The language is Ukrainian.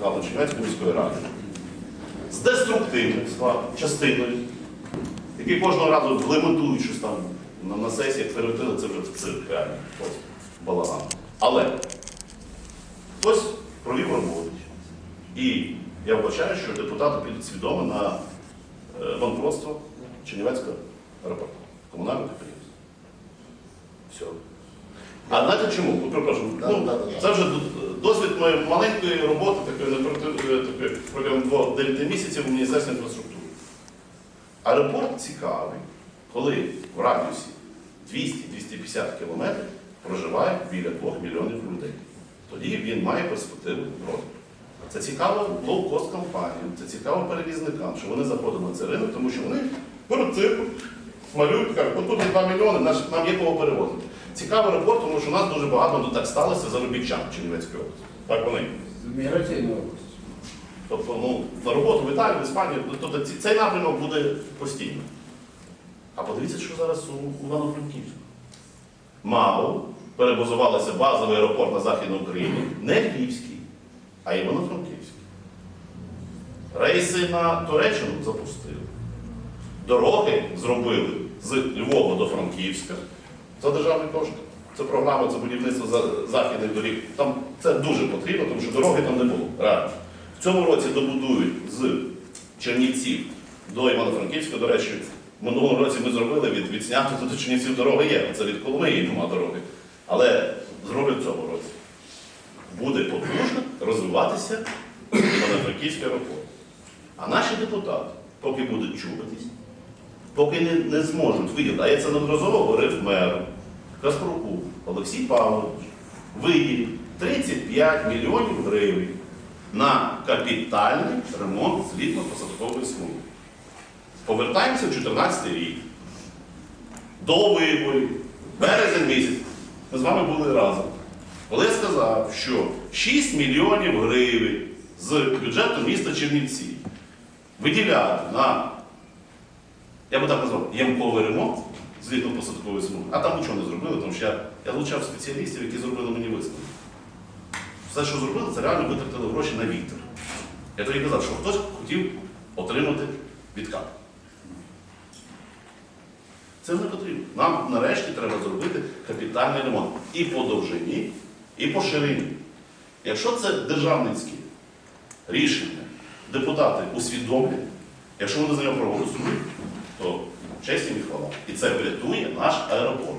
складу Чернівецької міської ради з деструктивним складом, частиною, які кожного разу глиментують щось там на, на сесіях, перевертили це вже в цирк реально. Ось балаган. Але хтось провів роботу. І я вбачаю, що депутати підуть свідомо на е, банкротство Чернівецького аеропорту, комунального підприємства. Все. А знаєте чому? Ну, перепрошую, Да, ну, да, да, да. це вже моєї маленької роботи, такої е, такої протягом 2-9 місяців у Міністерстві інфраструктури. Аеропорт цікавий, коли в радіусі 200-250 кілометрів проживає біля 2 мільйонів людей. Тоді він має перспективу розвитку. Це цікаво лоу-кост компаніям, це цікаво перевізникам, що вони заходять на цей ринок, тому що вони беруть цифру, малюють, кажуть, от тут є 2 мільйони, нам є кого перевозити. Цікавий аеропорт, тому що у нас дуже багато ну, так сталося заробітчан в Чернівецькій області. Так вони. Міграційна область. Тобто, ну, на роботу в Італію, в Іспанію, тобто цей напрямок буде постійно. А подивіться, що зараз у Івано-Франківську. Мало перебазувалася базовий аеропорт на Західній Україні, не Львівський, а Івано-Франківський. Рейси на Туреччину запустили. Дороги зробили з Львова до Франківська за державний кошт. Це програма, це будівництво західних доріг. Там це дуже потрібно, тому що дороги там не було. Реально. В цьому році добудують з Чернівців до Івано-Франківська. До речі, в минулому році ми зробили від, від Сняту до Чернівців дороги є. Це від Коломиї нема дороги. Але зроблять в цьому році. Буде потужно розвиватися Івано-Франківський аеропорт. А наші депутати, поки будуть чубитись, поки не, не зможуть виділити, а я це неодноразово говорив меру, Каспруку, Олексій Павлович, виділив 35 мільйонів гривень на капітальний ремонт злітно-посадкової смуги. Повертаємося в 2014 рік. До виборів, березень місяць. Ми з вами були разом. Коли я сказав, що 6 мільйонів гривень з бюджету міста Чернівці виділяти на, я би так назвав, ямковий ремонт злітно-посадкової смуги, а там нічого не зробили, тому що я, я залучав спеціалістів, які зробили мені висновки. Все, що зробили, це реально витратили гроші на вітер. Я тоді казав, що хтось хотів отримати відкат. Це не потрібно. Нам нарешті треба зробити капітальний ремонт і по довжині, і по ширині. Якщо це державницькі рішення, депутати усвідомлять, якщо вони за нього проголосують, то честь їм і це врятує наш аеропорт.